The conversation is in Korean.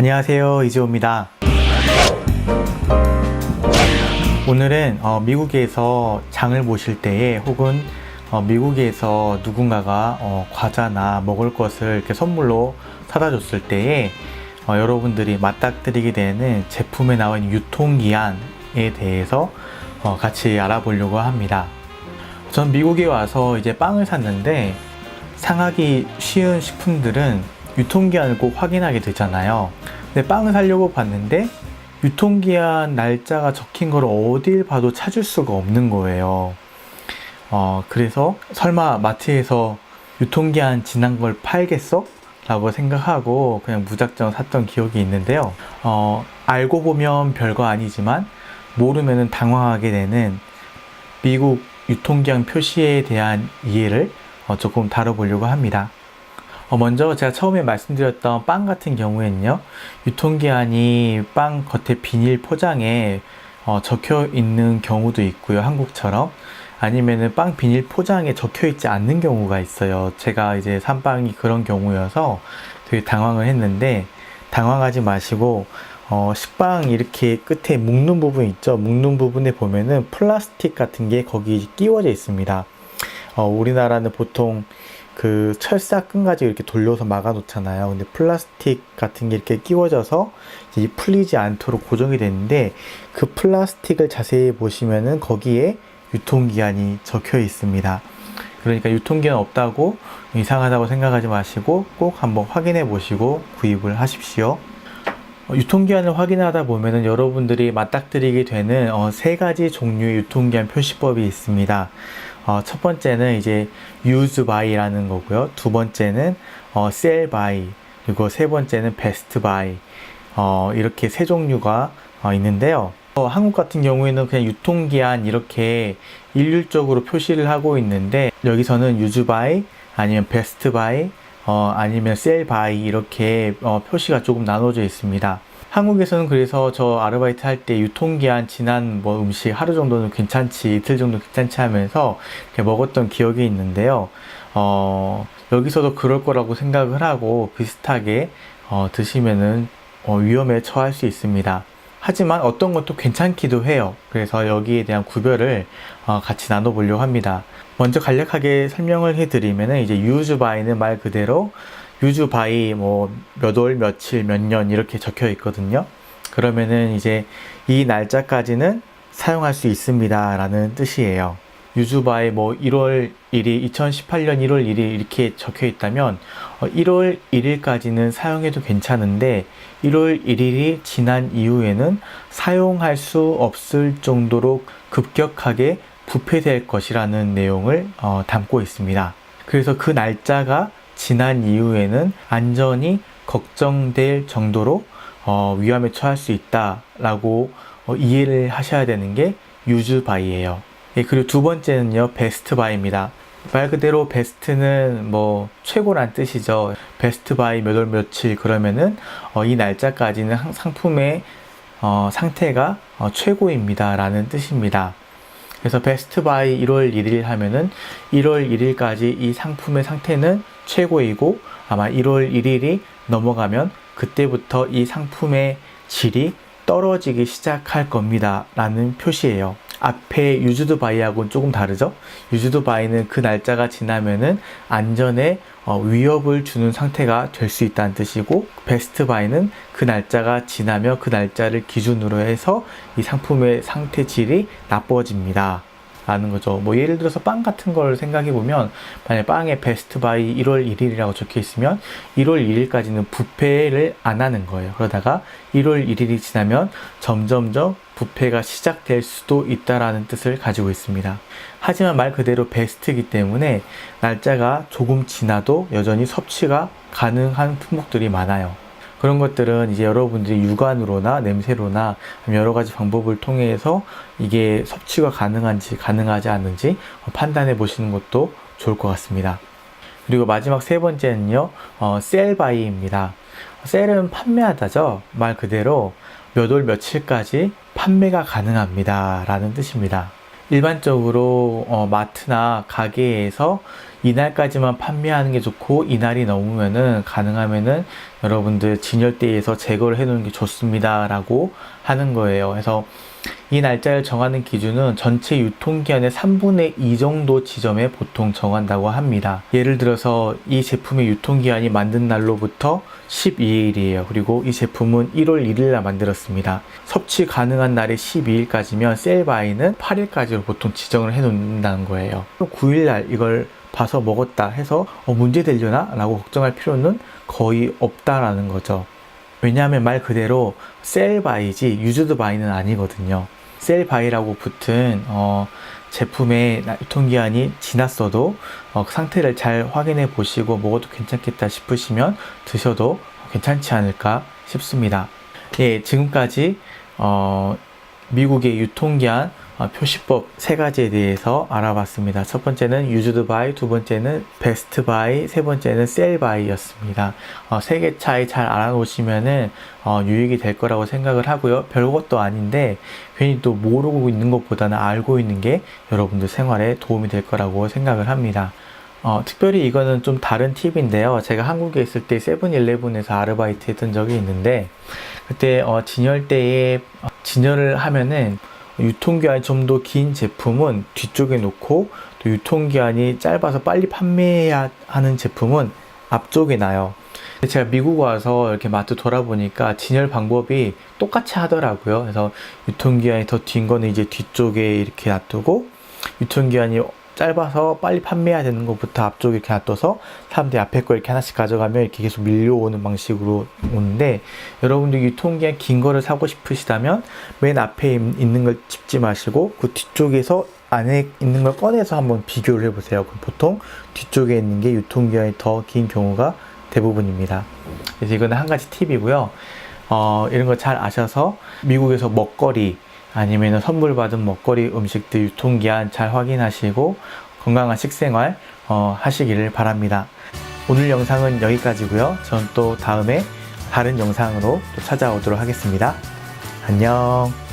안녕하세요 이지호입니다. 오늘은 어, 미국에서 장을 보실 때에 혹은 어, 미국에서 누군가가 어, 과자나 먹을 것을 이렇게 선물로 사다 줬을 때에 어, 여러분들이 맞닥뜨리게 되는 제품에 나온 유통기한에 대해서 어, 같이 알아보려고 합니다. 전 미국에 와서 이제 빵을 샀는데 상하기 쉬운 식품들은 유통기한을 꼭 확인하게 되잖아요. 근데 빵을 사려고 봤는데 유통기한 날짜가 적힌 걸 어딜 봐도 찾을 수가 없는 거예요. 어, 그래서 설마 마트에서 유통기한 지난 걸 팔겠어? 라고 생각하고 그냥 무작정 샀던 기억이 있는데요. 어, 알고 보면 별거 아니지만 모르면 당황하게 되는 미국 유통기한 표시에 대한 이해를 어, 조금 다뤄보려고 합니다. 어, 먼저 제가 처음에 말씀드렸던 빵 같은 경우에는요, 유통기한이 빵 겉에 비닐 포장에 어, 적혀 있는 경우도 있고요, 한국처럼. 아니면은 빵 비닐 포장에 적혀 있지 않는 경우가 있어요. 제가 이제 산 빵이 그런 경우여서 되게 당황을 했는데, 당황하지 마시고, 어, 식빵 이렇게 끝에 묶는 부분 있죠? 묶는 부분에 보면은 플라스틱 같은 게 거기 끼워져 있습니다. 어, 우리나라는 보통 그 철사 끈 가지고 이렇게 돌려서 막아 놓잖아요. 근데 플라스틱 같은 게 이렇게 끼워져서 이제 풀리지 않도록 고정이 되는데 그 플라스틱을 자세히 보시면은 거기에 유통기한이 적혀 있습니다. 그러니까 유통기한 없다고 이상하다고 생각하지 마시고 꼭 한번 확인해 보시고 구입을 하십시오. 어, 유통기한을 확인하다 보면은 여러분들이 맞닥뜨리게 되는 어, 세 가지 종류의 유통기한 표시법이 있습니다. 어, 첫 번째는 이제 use by라는 거고요. 두 번째는 어, sell by 그리고 세 번째는 best by 어, 이렇게 세 종류가 어, 있는데요. 어, 한국 같은 경우에는 그냥 유통기한 이렇게 일률적으로 표시를 하고 있는데 여기서는 use by 아니면 best by 어, 아니면 sell by 이렇게 어, 표시가 조금 나눠져 있습니다. 한국에서는 그래서 저 아르바이트 할 때 유통기한 지난 뭐 음식 하루 정도는 괜찮지 이틀 정도 괜찮지 하면서 먹었던 기억이 있는데요. 어, 여기서도 그럴 거라고 생각을 하고 비슷하게 어, 드시면은 어, 위험에 처할 수 있습니다. 하지만 어떤 것도 괜찮기도 해요. 그래서 여기에 대한 구별을 어, 같이 나눠보려고 합니다. 먼저 간략하게 설명을 해드리면은 이제 use by는 말 그대로 use by 뭐몇 월, 며칠, 몇 년 이렇게 적혀 있거든요. 그러면은 이제 이 날짜까지는 사용할 수 있습니다. 라는 뜻이에요. By 뭐 1월 1일, 2018년 1월 1일 이렇게 적혀 있다면 어, 1월 1일까지는 사용해도 괜찮은데 1월 1일이 지난 이후에는 사용할 수 없을 정도로 급격하게 부패될 것이라는 내용을 어, 담고 있습니다. 그래서 그 날짜가 지난 이후에는 안전이 걱정될 정도로 어, 위험에 처할 수 있다라고 어, 이해를 하셔야 되는 게 by예요. 예, 그리고 두 번째는요, best by입니다. 말 그대로 베스트는 뭐 최고란 뜻이죠. 베스트 바이 몇 월 며칠 그러면은 어, 이 날짜까지는 한- 상품의 어, 상태가 어, 최고입니다라는 뜻입니다. 그래서 베스트 바이 1월 1일 하면은 1월 1일까지 이 상품의 상태는 최고이고 아마 1월 1일이 넘어가면 그때부터 이 상품의 질이 떨어지기 시작할 겁니다. 라는 표시예요. 앞에 유즈드 바이하고는 조금 다르죠? 유즈드 바이는 그 날짜가 지나면은 안전에 어, 위협을 주는 상태가 될 수 있다는 뜻이고 베스트 바이는 그 날짜가 지나며 그 날짜를 기준으로 해서 이 상품의 상태 질이 나빠집니다. 라는 거죠. 뭐 예를 들어서 빵 같은 걸 생각해 보면 만약 빵에 베스트 바이 1월 1일이라고 적혀 있으면 1월 1일까지는 부패를 안 하는 거예요. 그러다가 1월 1일이 지나면 점점점 부패가 시작될 수도 있다라는 뜻을 가지고 있습니다. 하지만 말 그대로 베스트이기 때문에 날짜가 조금 지나도 여전히 섭취가 가능한 품목들이 많아요. 그런 것들은 이제 여러분들이 육안으로나 냄새로나 여러 가지 방법을 통해서 이게 섭취가 가능한지 가능하지 않은지 판단해 보시는 것도 좋을 것 같습니다. 그리고 마지막 세 번째는요, 어, 셀바이입니다. 셀은 판매하다죠. 말 그대로 몇 월 며칠까지 판매가 가능합니다. 라는 뜻입니다. 일반적으로 어, 마트나 가게에서 이날까지만 판매하는 게 좋고 이날이 넘으면은 가능하면은 여러분들 진열대에서 제거를 해 놓는 게 좋습니다라고 하는 거예요. 그래서 이 날짜를 정하는 기준은 전체 유통기한의 3분의 2 정도 지점에 보통 정한다고 합니다. 예를 들어서 이 제품의 유통기한이 만든 날로부터 12일이에요. 그리고 이 제품은 1월 1일 날 만들었습니다. 섭취 가능한 날이 12일까지면 셀바이는 8일까지로 보통 지정을 해 놓는다는 거예요. 9일 날 이걸 봐서 먹었다 해서 어, 문제 되려나? 라고 걱정할 필요는 거의 없다라는 거죠. 왜냐하면 말 그대로 셀 바이지 유즈드 바이는 아니거든요. 셀 바이라고 붙은 어, 제품의 나- 유통기한이 지났어도 어, 그 상태를 잘 확인해 보시고 먹어도 괜찮겠다 싶으시면 드셔도 괜찮지 않을까 싶습니다. 예, 지금까지 어, 미국의 유통기한 어, 표시법 세 가지에 대해서 알아봤습니다. 첫 번째는 유즈드 바이, 두 번째는 베스트 바이, 세 번째는 셀 바이였습니다. 어, 세개 차이 잘 알아놓으시면은 어, 유익이 될 거라고 생각을 하고요. 별것도 아닌데 괜히 또 모르고 있는 것보다는 알고 있는 게 여러분들 생활에 도움이 될 거라고 생각을 합니다. 어, 특별히 이거는 좀 다른 팁인데요. 제가 한국에 있을 때 세븐일레븐에서 아르바이트 했던 적이 있는데 그때 어, 진열대에 어, 진열을 하면은 유통기한이 좀 더 긴 제품은 뒤쪽에 놓고 또 유통기한이 짧아서 빨리 판매해야 하는 제품은 앞쪽에 놔요. 제가 미국 와서 이렇게 마트 돌아보니까 진열 방법이 똑같이 하더라고요. 그래서 유통기한이 더 긴 거는 이제 뒤쪽에 이렇게 놔두고 유통기한이 짧아서 빨리 판매해야 되는 것부터 앞쪽에 이렇게 놔둬서 사람들이 앞에 거 이렇게 하나씩 가져가면 이렇게 계속 밀려오는 방식으로 오는데 여러분들 유통기한 긴 거를 사고 싶으시다면 맨 앞에 있- 있는 걸 집지 마시고 그 뒤쪽에서 안에 있는 걸 꺼내서 한번 비교를 해보세요. 그럼 보통 뒤쪽에 있는 게 유통기한이 더 긴 경우가 대부분입니다. 그래서 이거는 한 가지 팁이고요. 어, 이런 거 잘 아셔서 미국에서 먹거리 아니면 선물 받은 먹거리 음식들 유통기한 잘 확인하시고 건강한 식생활 어, 하시기를 바랍니다. 오늘 영상은 여기까지고요. 전 또 다음에 다른 영상으로 또 찾아오도록 하겠습니다. 안녕.